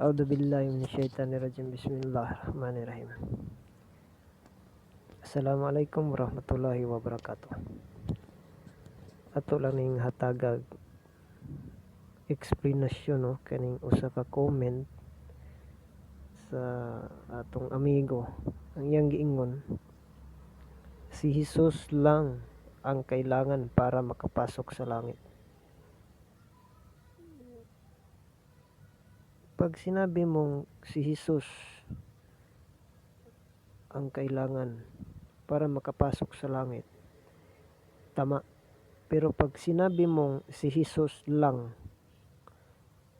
A'udhu billahi minasyaitanirrajim. Bismillahirrahmanirrahim. Assalamualaikum warahmatullahi wabarakatuh. Ato lang ning hatagag explanation no kaning usa ka comment sa atong amigo ang iyang giingon si Jesus lang ang kailangan para makapasok sa langit. Pag sinabi mong si Jesus ang kailangan para makapasok sa langit, tama. Pero pag sinabi mong si Jesus lang,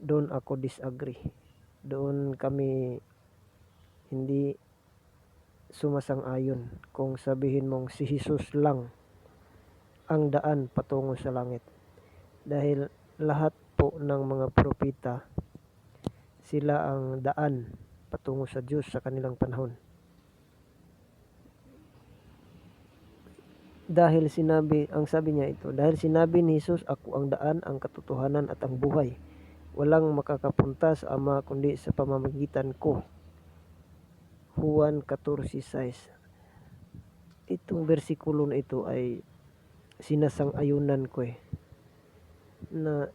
doon ako disagree. Doon kami hindi sumasang-ayon kung sabihin mong si Jesus lang ang daan patungo sa langit. Dahil lahat po ng mga propeta sila ang daan patungo sa Diyos sa kanilang panahon. Dahil sinabi, ang sabi niya ito, dahil sinabi ni Jesus, ako ang daan, ang katotohanan at ang buhay. Walang makakapunta sa Ama kundi sa pamamagitan ko. Juan 14.6 Itong versikulo na ito ay sinasang-ayunan ko eh. Na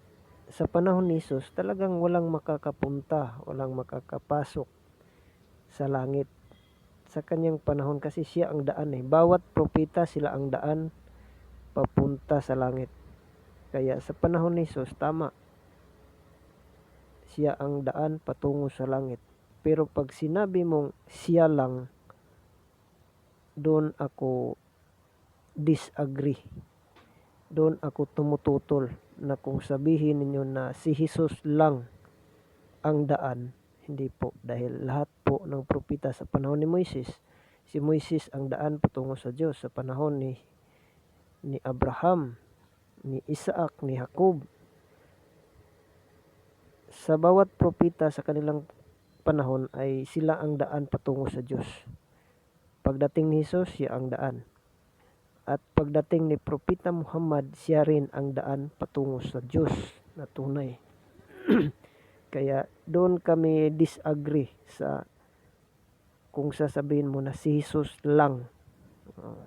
sa panahon ni Jesus, talagang walang makakapunta, walang makakapasok sa langit sa kanyang panahon kasi siya ang daan eh. Bawat propeta sila ang daan papunta sa langit. Kaya sa panahon ni Jesus, tama. Siya ang daan patungo sa langit. Pero pag sinabi mong siya lang, doon ako disagree. Doon ako tumututol na kung sabihin ninyo na si Jesus lang ang daan, hindi po dahil lahat po ng propeta sa panahon ni Moises, si Moises ang daan patungo sa Diyos sa panahon ni ni Abraham, ni Isaac, ni Jacob. Sa bawat propeta sa kanilang panahon ay sila ang daan patungo sa Diyos. Pagdating ni Jesus, siya ang daan. At pagdating ni Propeta Muhammad, siya rin ang daan patungo sa Diyos na tunay. Kaya doon kami disagree sa kung sasabihin mo na si Jesus lang. Uh,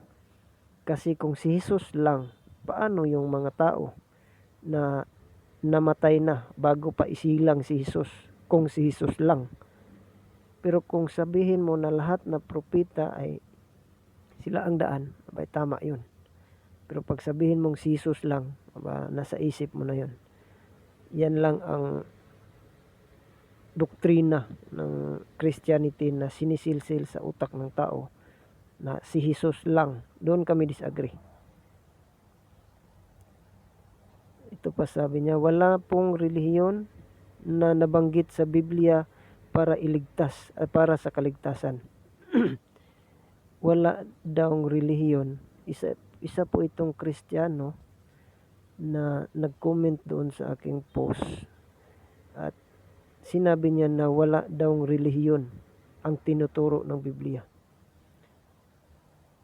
kasi kung si Jesus lang, paano yung mga tao na namatay na bago pa isilang si Jesus kung si Jesus lang. Pero kung sabihin mo na lahat na propeta ay sila ang daan, abay tama yun. Pero pag sabihin mong si Jesus lang, aba, nasa isip mo na yun. Yan lang ang doktrina ng Christianity na sinisilsil sa utak ng tao na si Jesus lang. Doon kami disagree. Ito pa sabi niya, wala pong relihiyon na nabanggit sa Biblia para iligtas, uh, para sa kaligtasan. wala daw relihiyon. Isa, isa po itong Kristiyano na nag-comment doon sa aking post. At sinabi niya na wala daw relihiyon ang tinuturo ng Biblia.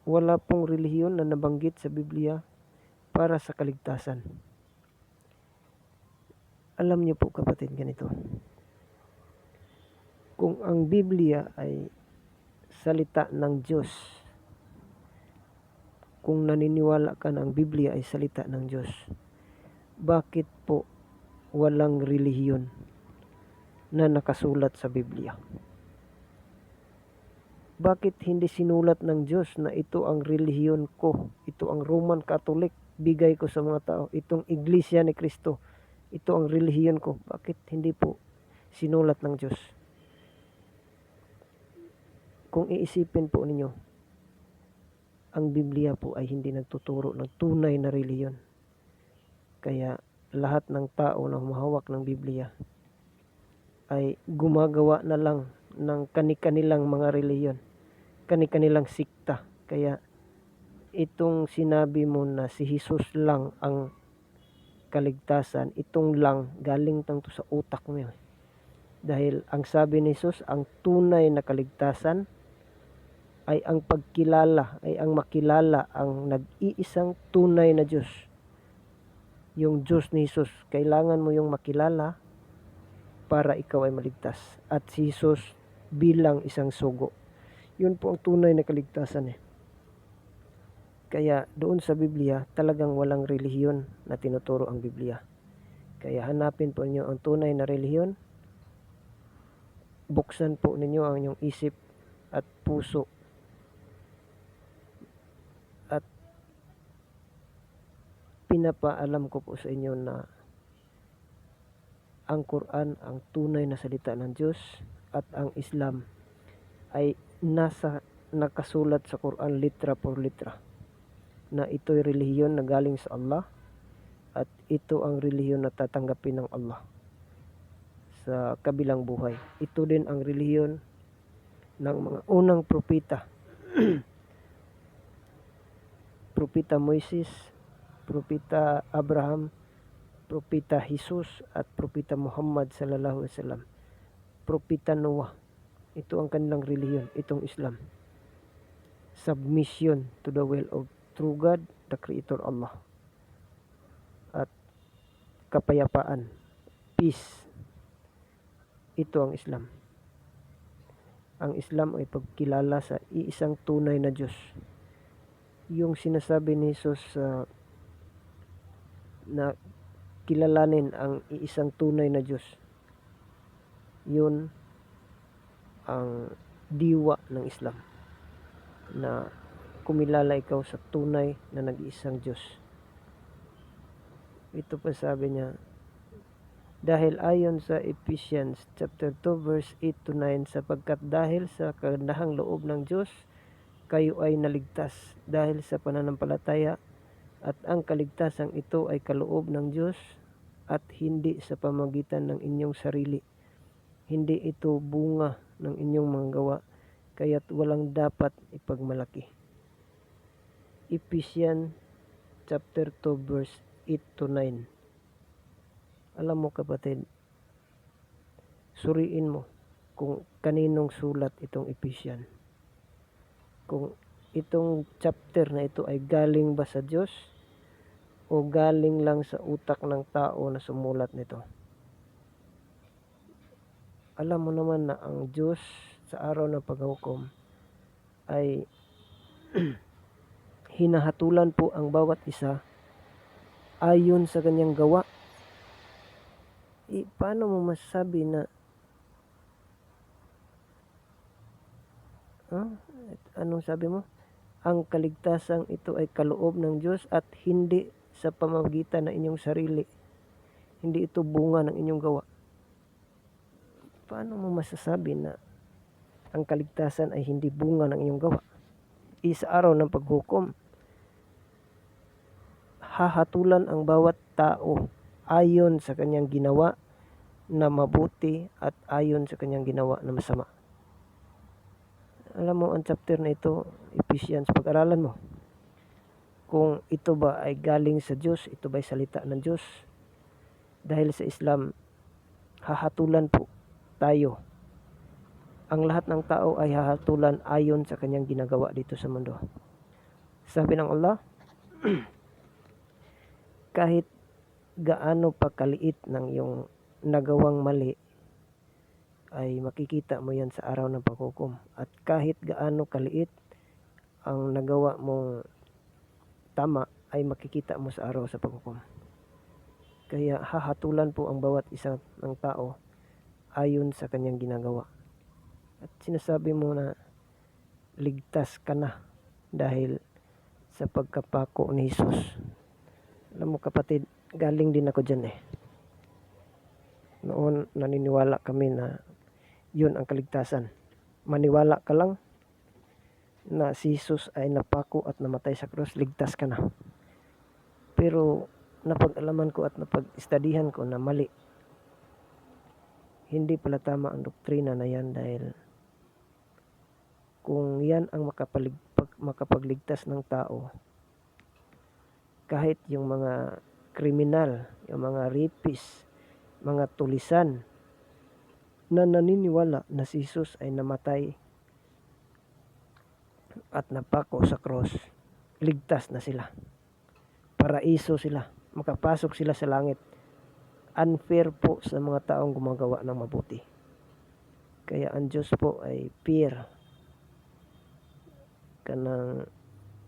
Wala pong relihiyon na nabanggit sa Biblia para sa kaligtasan. Alam niyo po kapatid ganito. Kung ang Biblia ay salita ng Diyos, kung naniniwala ka na Biblia ay salita ng Diyos, bakit po walang relihiyon na nakasulat sa Biblia. Bakit hindi sinulat ng Diyos na ito ang relihiyon ko, ito ang Roman Catholic, bigay ko sa mga tao, itong Iglesia ni Kristo, ito ang relihiyon ko. Bakit hindi po sinulat ng Diyos? Kung iisipin po ninyo, ang Biblia po ay hindi nagtuturo ng tunay na relihiyon. Kaya lahat ng tao na humahawak ng Biblia ay gumagawa na lang ng kani-kanilang mga reliyon, kani-kanilang sikta. Kaya itong sinabi mo na si Jesus lang ang kaligtasan, itong lang galing tang to sa utak mo yun. Dahil ang sabi ni Jesus, ang tunay na kaligtasan ay ang pagkilala, ay ang makilala ang nag-iisang tunay na Diyos. Yung Diyos ni Jesus, kailangan mo yung makilala para ikaw ay maligtas at si Jesus bilang isang sugo. Yun po ang tunay na kaligtasan eh. Kaya doon sa Biblia, talagang walang relihiyon na tinuturo ang Biblia. Kaya hanapin po ninyo ang tunay na relihiyon. Buksan po ninyo ang inyong isip at puso. Pinapaalam ko po sa inyo na ang Quran ang tunay na salita ng Diyos at ang Islam ay nasa nakasulat sa Quran litra por litra na ito'y relihiyon na galing sa Allah at ito ang relihiyon na tatanggapin ng Allah sa kabilang buhay. Ito din ang relihiyon ng mga unang propeta. propeta Moises, propeta Abraham, propeta Jesus at propeta Muhammad sallallahu alaihi wasallam. Propeta Noah. Ito ang kanilang relihiyon, itong Islam. Submission to the will of true God, the Creator Allah. At kapayapaan, peace. Ito ang Islam. Ang Islam ay pagkilala sa iisang tunay na Diyos. Yung sinasabi ni Jesus sa na kilalanin ang iisang tunay na Diyos. Yun ang diwa ng Islam na kumilala ikaw sa tunay na nag-iisang Diyos. Ito pa sabi niya, dahil ayon sa Ephesians chapter 2 verse 8 to 9 sapagkat dahil sa kagandahang loob ng Diyos kayo ay naligtas dahil sa pananampalataya at ang kaligtasang ito ay kaloob ng Diyos at hindi sa pamagitan ng inyong sarili. Hindi ito bunga ng inyong mga gawa, kaya't walang dapat ipagmalaki. Ephesians chapter 2 verse 8 to 9. Alam mo kapatid, suriin mo kung kaninong sulat itong Ephesians. Kung itong chapter na ito ay galing ba sa Diyos o galing lang sa utak ng tao na sumulat nito. Alam mo naman na ang Diyos sa araw ng paghukom ay hinahatulan po ang bawat isa ayon sa kanyang gawa. E, paano mo masasabi na huh? anong sabi mo? Ang kaligtasang ito ay kaloob ng Diyos at hindi sa pamamagitan ng inyong sarili. Hindi ito bunga ng inyong gawa. Paano mo masasabi na ang kaligtasan ay hindi bunga ng inyong gawa? Isa araw ng paghukom, hahatulan ang bawat tao ayon sa kanyang ginawa na mabuti at ayon sa kanyang ginawa na masama. Alam mo, ang chapter na ito, Ephesians, pag-aralan mo. Kung ito ba ay galing sa Diyos, ito ba ay salita ng Diyos. Dahil sa Islam, hahatulan po tayo. Ang lahat ng tao ay hahatulan ayon sa kanyang ginagawa dito sa mundo. Sabi ng Allah, kahit gaano pa kaliit ng iyong nagawang mali, ay makikita mo yan sa araw ng paghukom. At kahit gaano kaliit ang nagawa mong tama, ay makikita mo sa araw sa paghukom. Kaya hahatulan po ang bawat isa ng tao ayon sa kanyang ginagawa. At sinasabi mo na ligtas ka na dahil sa pagkapako ni Jesus. Alam mo kapatid, galing din ako dyan eh. Noon naniniwala kami na yun ang kaligtasan. Maniwala ka lang na si Jesus ay napako at namatay sa krus, ligtas ka na. Pero napag-alaman ko at napag-istadihan ko na mali. Hindi pala tama ang doktrina na yan dahil kung yan ang makapalig, makapagligtas ng tao, kahit yung mga kriminal, yung mga rapist, mga tulisan, na naniniwala na si Jesus ay namatay at napako sa cross, ligtas na sila. Paraiso sila, makapasok sila sa langit unfair po sa mga taong gumagawa ng mabuti. Kaya ang Diyos po ay fair. Kanang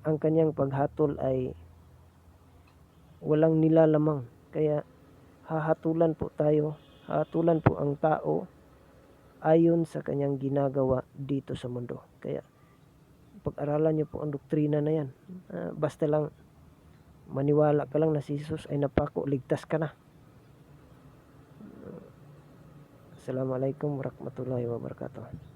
ang kanyang paghatol ay walang nilalamang. Kaya hahatulan po tayo, hahatulan po ang tao ayon sa kanyang ginagawa dito sa mundo. Kaya pag-aralan niyo po ang doktrina na yan. Ah, basta lang maniwala ka lang na si Jesus ay napako, ligtas ka na. Assalamualaikum warahmatullahi wabarakatuh.